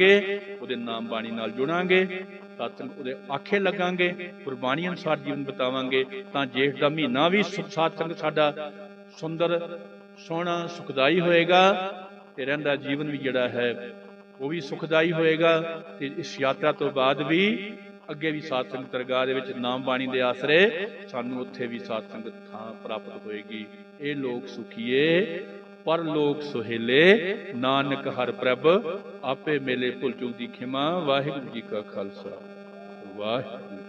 ਕੇ ਉਹਦੇ ਨਾਮ ਬਾਣੀ ਨਾਲ ਜੁੜਾਂਗੇ, ਸਤਸੰਗ ਉਹਦੇ ਆਖੇ ਲੱਗਾਂਗੇ ਗੁਰਬਾਣੀ ਅਨੁਸਾਰ ਜੀਵਨ ਬਤਾਵਾਂਗੇ, ਤਾਂ ਜੇਠ ਦਾ ਮਹੀਨਾ ਵੀ ਸਤਸੰਗ ਸਾਡਾ ਸੁੰਦਰ, ਸੋਹਣਾ, ਸੁਖਦਾਈ ਹੋਏਗਾ, ਤੇ ਰਹਿੰਦਾ ਜੀਵਨ ਵੀ ਜਿਹੜਾ ਹੈ, ਉਹ ਵੀ ਸੁਖਦਾਈ ਹੋਏਗਾ, ਤੇ ਇਸ ਯਾਤਰਾ ਤੋਂ ਬਾਅਦ ਵੀ ਅੱਗੇ ਵੀ ਸਾਧ ਸੰਗਤ ਦਰਗਾਹ ਦੇ ਵਿੱਚ ਨਾਮ ਬਾਣੀ ਦੇ ਆਸਰੇ ਸਾਨੂੰ ਉੱਥੇ ਵੀ ਸਾਧ ਸੰਗਤ ਥਾਂ ਪ੍ਰਾਪਤ ਹੋਏਗੀ। ਇਹ ਲੋਕ ਸੁਖੀਏ ਪਰ ਲੋਕ ਸੁਹੇਲੇ, ਨਾਨਕ ਹਰ ਪ੍ਰਭ, ਆਪੇ ਮੇਲੇ ਭੁੱਲ ਚੁੱਕ ਦੀ ਖਿਮਾ, ਵਾਹਿਗੁਰੂ ਜੀ ਕਾ ਖਾਲਸਾ। ਵਾਹਿਗੁਰੂ।